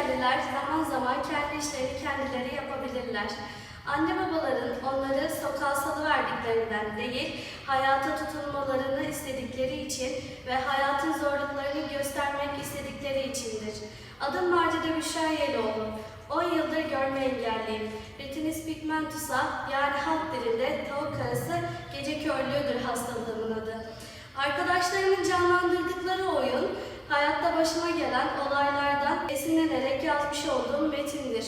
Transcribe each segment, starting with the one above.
engelliler zaman zaman kendi işlerini kendileri yapabilirler. Anne babaların onları sokağa salıverdiklerinden değil, hayata tutunmalarını istedikleri için ve hayatın zorluklarını göstermek istedikleri içindir. Adım Macide Büşra Yeloğlu. 10 yıldır görme engelliyim. Retinitis pigmentosa yani halk dilinde tavuk karası gece körlüğüdür hastalığımın adı. Arkadaşlarımın canlandırdıkları oyun, hayatta başıma gelen esinlenerek yazmış olduğum metindir.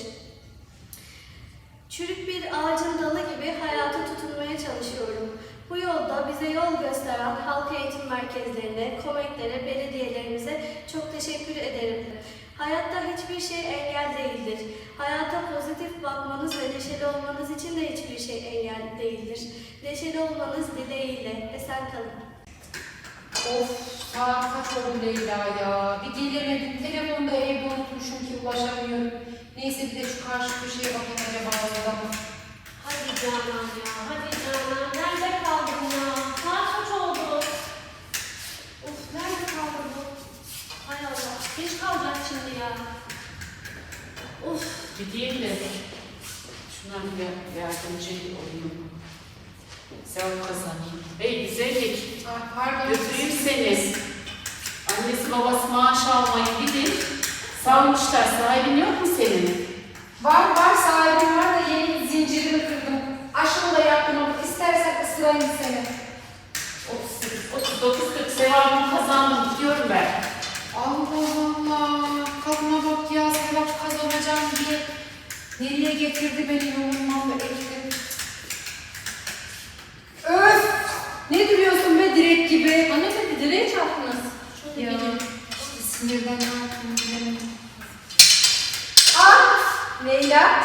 Çürük bir ağacın dalı gibi hayata tutunmaya çalışıyorum. Bu yolda bize yol gösteren halk eğitim merkezlerine, komeklere, belediyelerimize çok teşekkür ederim. Hayatta hiçbir şey engel değildir. Hayata pozitif bakmanız ve neşeli olmanız için de hiçbir şey engel değildir. Neşeli olmanız dileğiyle. Esen kalın. Of saat kaç oldu Leyla ya. Bir gelemedim. Telefonda evde unutmuşum ki ulaşamıyorum. Neyse bir de şu karşı köşeye bakayım acaba orada mı? Hadi Canan ya, hadi Canan. Nerede kaldın ya? Saat kaç oldu? Of, nerede kaldı bu? Hay Allah, geç kalacak şimdi ya. Of, Gideyim de şuna bir yardımcı olayım. Sevap kazanayım. Hey güzellik, pardon. götüreyim seni. Annesi babası maaş almaya gidin. Salmışlar, sahibin yok mu senin? Var var sahibim var da yeni zincirimi kırdım. Aşımı da yaptım ama istersen ısırayım seni. 38, 39, 40 sevabını kazandım. Gidiyorum ben. Allah Allah. Kadına bak ya sevap kazanacağım diye. Nereye getirdi beni yolundan da. Leyla!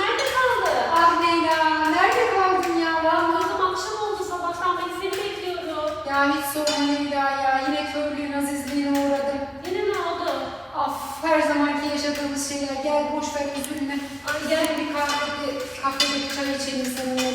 Nerede kaldı? Ah Leyla! Nerede kaldın ya? Vallahi. Akşam oldu, sabahtan beri seni bekliyorum. Ya hiç sorma Leyla ya. Yine körlüğün azizliğine uğradım. Yine ne oldu? Af her zamanki yaşadığımız şeyler. Gel boş ver üzülme. Ay gel bir kahvede, kafede çay içelim seninle.